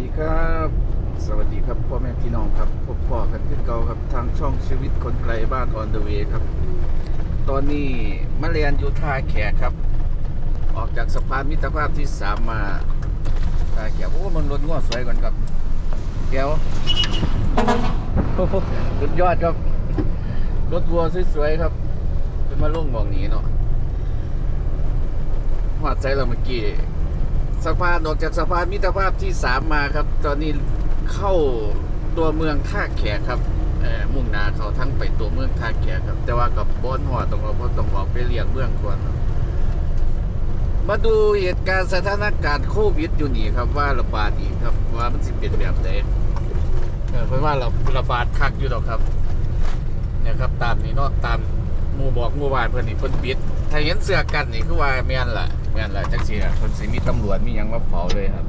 ดีครับ สวัสดีครับพ่อแม่พี่น้องครับพบพ่อกันที่เก่าครับทางช่องชีวิตคนไกลบ้านออนเดอะเวครับ ตอนนี้มาเรียนอยู่ท่าแขกครับ ออกจากสะพานมิตรภาพที่สามมาท่าแขกโอ้มันรถง้อสวยก่อนครับแก้วสุดยอดครับ รถวัวสวยๆครับ เป็นมาลุ่งมองนี้เนาะหอดใจเราเมื่อกี้ สะพานออกจากสะพานมิตรภาพที่สามมาครับ ตอนนี้เข้าตัวเมืองท่าแขกครับมุ่งหนาเขาทั้งไปตัวเมืองท่าแขกครับ แต่ว่ากับบอนหัวตรงเราเพราะต้องออกไปเรียงเมืองก่อนครับมาดูเหตุการณ์สถานการณ์โควิดอยู่นี่ครับว่าระบาดอีกครับ ว่ามันสิเป็นแบบไหนเออเพราะว่าเราระบาดคักอยู่หรอกครับเนี่ยครับตามนี้เนาะตาม หมู่บอกหมู่บ้านเพิ่นนี่เพิ่นปิด ถ้าเห็นเสื้อกันนี่คือว่าแม่นล่ะแม่นล่ะจังซี่ล่ะเพิ่นสิมีตำรวจมีหยังมาเฝ้าเลยครับ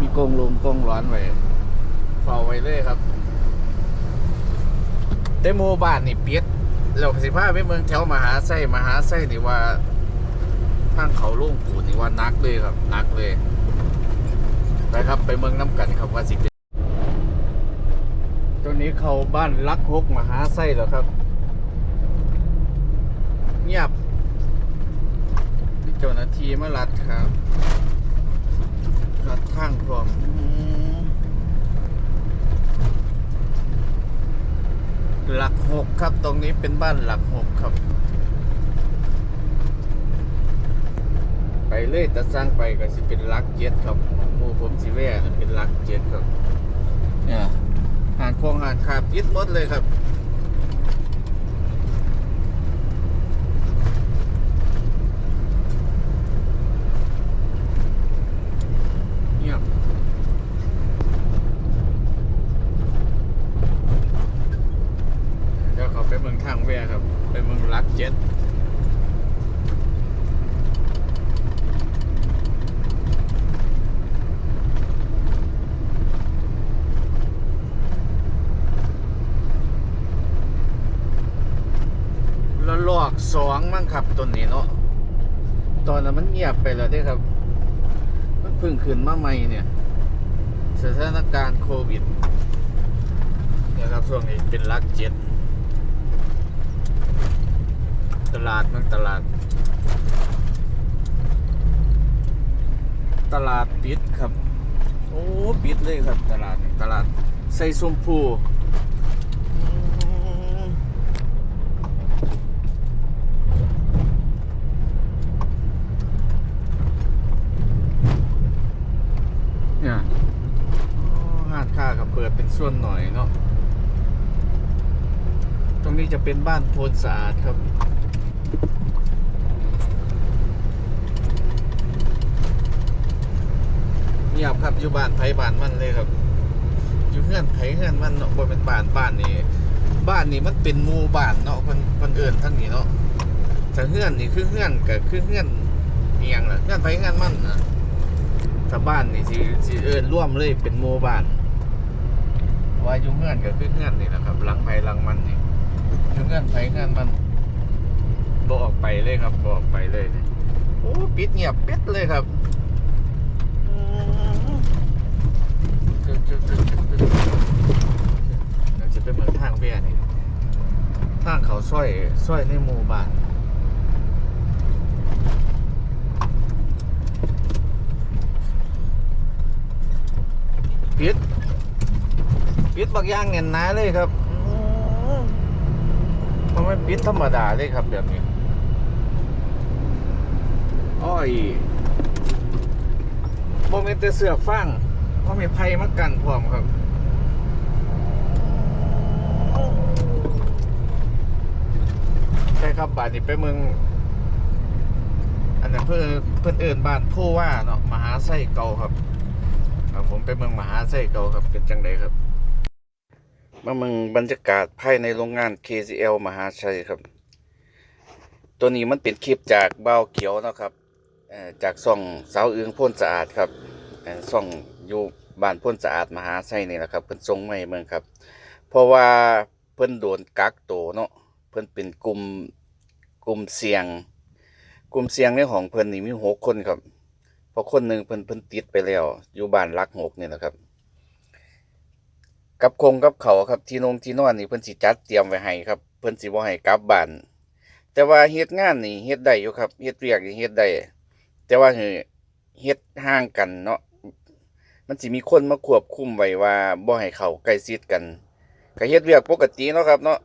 มีกรงลมกรงร้อนไว้เฝ้าไว้เลยครับ แต่หมู่บ้านนี่ปิดแล้วก็สิพาไปเมืองแถวมหาไส้มหาไส้นี่ว่าทางเขาโล่งปูนนี่ว่านักเลยครับนักเลยไปครับไปเมืองน้ำกันครับว่าสิเป็นตรงนี้เขาบ้านลักฮกมหาไส้แล้วครับเงียบมีเจ้าหน้าที่มาลัดครับลัดข้างพร้อมหลักหกครับตรงนี้เป็นบ้านหลักหกครับ ไปเลยแต่สร้างไปก็สิเป็นหลักเจ็ดครับหมู่ผมสิแว่นเป็นหลักเจ็ดครับเนี่ยหานโคงหานขาบยึดหมดเลยครับ เงียบเดี๋ยวเขาไปเมืองทางแวครับ ไปเมืองลักเจ็ดแล้วลอก สองมั้งครับตัวนี้เนาะตอนนั้นมันเงียบไปแล้วด้ครับ มันเพิ่งขึ้นมาใหม่เนี่ยสถานการณ์โควิดนะครับช่วงนี้เป็นลักเจ็ดตลาดมืองตลาด ตลาดปิดครับ โอ้ปิดเลยครับตลาดตลาดใส่ชมพูอืมเนี่ย ห้านค้ากับเปิดเป็นส่วนหน่อยเนาะ ตรงนี้ จะเป็นบ้านโพนสะอาดครับ เงียบครับอยู่บ้านไผ่บ้านมันเลยครับ อยู่เฮือนไผ่เฮือนมันเนาะบ่เป็นบ้านบ้านนี่บ้านนี่มันเป็นหมู่บ้านเนาะคนคนเอื่นทั้งนี้เนาะถ้าเฮือนนี่คือเฮือนก็คือเฮือนเมียงล่ะเฮือนไผ่เฮือนมันนะถ้าบ้านนี่สิสิเอินร่วมเลยเป็นโมบ้านว่าอยู่เงื่อนก็คือเงื่อนนี่แหละครับหลังไผหลังมันนี่ อยู่งื่อนไผงื่อนมันบออกไปเลยครับบออกไปเลยนี่โอ้ปิดเงียบปิดเลยครับอืมจึ๊กจึ๊กจึ๊กจึ๊กจึ๊กเราจะเป็นเหมือนทางเบี้ยนี่ทางเขาส้อยส้อยในหมู่บ้านปิดปิดบางอย่างเงินหนาเลยครับ มันไม่ปิดธรรมดาเลยครับแบบนี้อ้อยโมเมนแต่เสือกฟังเพรามีไพ่มากันพร้อมครับใช่ครับบ้านนี้ไปเมือง อันนั้นเพื่อนเพื่อนเอินบ้านผู้ว่าเนาะมหาไส้เก่าครับครับ ผมไปเมืองมหาไส้เก่าครับเป็นจังไดครับ มาเมืองบรรยากาศภายในโรงงาน KCL มหาชัยครับ ตัวนี้มันเป็นคลิปจากเบาเขียวนะครับจากซ่องสาวเอืองพ่นสะอาดครับเอ่อซ่องอยู่บ้านพ่นสะอาดมหาไส้นี่แหละครับเพิ่นส่งมาให้เมืองครับ เพราะว่าเพิ่นโดนกักตัวเนาะเพิ่นเป็นกลุ่มกลุ่มเสี่ยง กลุ่มเสี่ยงในของเพิ่นนี่มีหกคนครับเพราะคนหนึ่งเพิ่นเพิ่นติดไปแล้ว อยู่บ้านรักหกนี่แหละครับ กับคงกับเขาครับที่นงที่นอนนี่เพิ่นสิจัดเตรียมไว้ให้ครับ เพิ่นสิบ่ให้กลับบ้านแต่ว่าเฮ็ดงานนี่เฮ็ดได้อยู่ครับเฮ็ดเวียกนี่เฮ็ดได้แต่ว่าเฮ็ดห่างกันเนาะมันสิมีคนมาควบคุมไว้ว่าบ่ให้เขาใกล้ชิดกันก็เฮ็ดเวียกปกติเนาะครับ เนาะ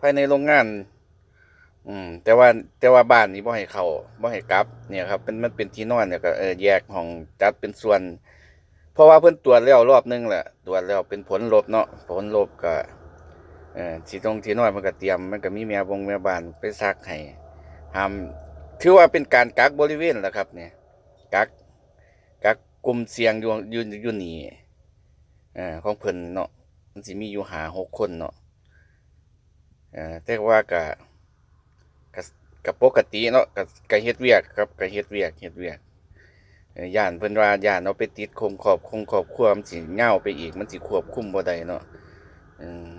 ภายในโรงงาน อืม แต่ว่าแต่ว่าบ้านนี้บ่ให้เขาบ่ให้กลับ เนี่ยครับเป็นมันเป็นที่นอนเนี่ยก็เออแยกห้องจัดเป็นส่วน เพราะว่าเพิ่นตรวจแล้วรอบนึงแหละตรวจแล้วเป็นผลลบเนาะผลลบก็เออที่ตรงที่นอนมันก็เตรียม มันก็มีแม่บงแม่บ้านไปซักให้ห้ามถือว่าเป็นการกักบริเวณแหละครับ เนี่ยกักกักกลุ่มเสี่ยงอยู่อยู่อยู่นี่เอ่อของเพิ่นเนาะมันสิมีอยู่หาหกคนเนาะเอ่อแต่ว่าก็ก็ก็ปกติเนาะก็ก็เฮ็ดเวียกครับก็เฮ็ดเวียกเฮ็ดเวียก ย่านเพิ่นว่าย่านเอาไปติดคงครอบคงครอบควมสิเงาไปอีกมันสิควบคุมบ่ได้เนาะอืม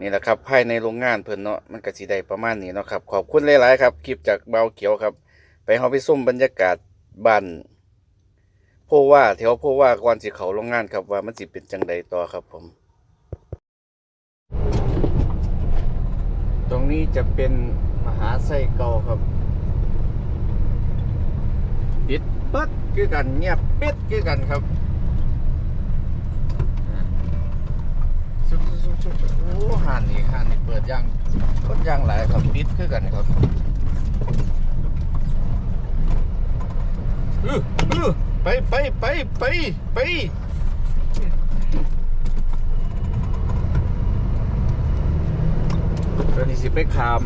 นี่แหละครับภายในโรงงานเพิ่นเนาะมันก็สิได้ประมาณนี้เนาะครับ ขอบคุณหลาย ๆ ครับ คลิปจากเบาเขียวครับ ไปเฮาไปส้มบรรยากาศบ้านโพว่าแถวโพว่าก่อนสิเขาโรงงานครับว่ามันสิเป็นจังใดต่อครับผม ตรงนี้จะเป็นมหาไส้เก่าครับ ปิดปัดคือกันเงียบปิดคือกันครับโอ้หานนี่หานนี่เปิดย่างก็ย่างหลายครับปิดคือกันครับไปไปไปไปไปตอนนี้สิไปขาม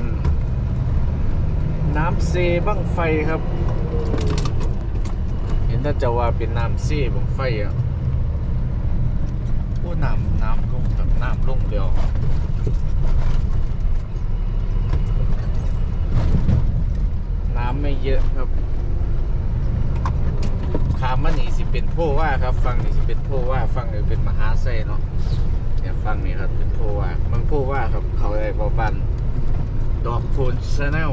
น้ำเซบ้างไฟครับ นถ้าจะว่าเป็นน้ำเซบ้างไฟอะโอ้น้ำน้ำลงครับน้ำลงเดียวน้ำไม่เยอะครับขามมันนี่สิเป็นโพว่าครับ ฟังนี่สิเป็นโพว่าฟังนี่เป็นมหาไซเนาะเนี่ยฟังนี่ครับเป็นโพว่ามันโพว่าครับเขาได้บอบันดอกคูณชาแนล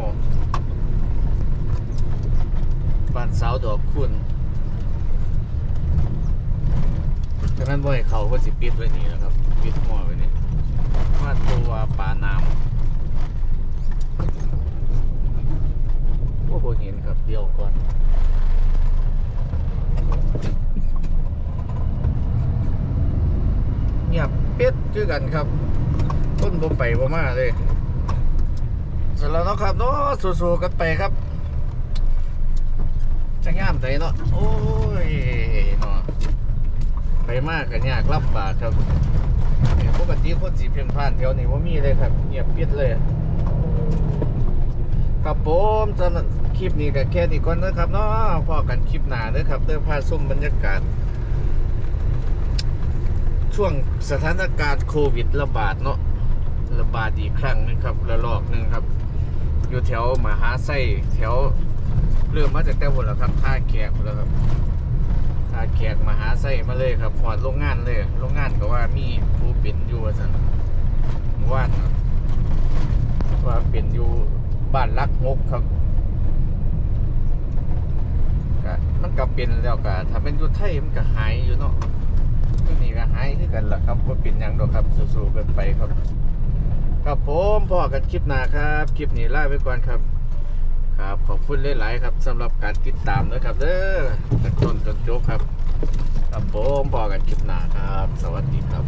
บ้านสาวดอกคูณ ฉะนั้นบ่ให้เขาก็สิปิดไว้นี่นะครับ ปิดหัวไว้นี่ว่าตัวป่าน้ำโอ้โหเห็นครับเดียวก่อนเงียบปิดคือกันครับ ต้นบ่ไปบ่มาเลยเสร็จแล้วเนาะครับเนาะสู้ๆกันไปครับจะงามใจเนาะโอ้ยเนาะ ไปมากกันยากรับบากครับปกติคนสีเพียงผ่านแถวนี้ว่ามีเลยครับเงียบปิดเลยครับผมสำหรับคลิปนี้ก็แค่นี้ก่อนนะครับเนาะพอกันคลิปหน้าเด้อครับเด้อพาส้มบรรยากาศ ช่วงสถานการณ์โควิดระบาดเนาะระบาดอีกครั้งนึงครับระลอกหนึ่งครับ อยู่แถวมหาไส้แถวเริ่มมาจากแต่บนแล้วครับท่าแขกแล้วครับ ท่าแขกมหาไส้มาเลยครับหอดโรงงานเลยโรงงานก็ว่ามีผู้เป็นอยู่สันว่านว่าเป็นอยู่บ้านรักงกครับก็มันก็เป็นแล้วก็ถ้าเป็นอยู่ไทยมันก็หายอยู่เนาะก็นี่ก็หายคือกันล่ะครับว่าเป็นยังดอกครับสู้ๆกันไปครับ ครับผมพอกันคลิปหน้าครับ คลิปนี้ลาไปก่อนครับ ครับขอบคุณหลาย ๆ ครับสำหรับการติดตามนะครับเด้อตั้งต้นจนจบครับครับผมบอกันคลิปหน้าครับ สวัสดีครับ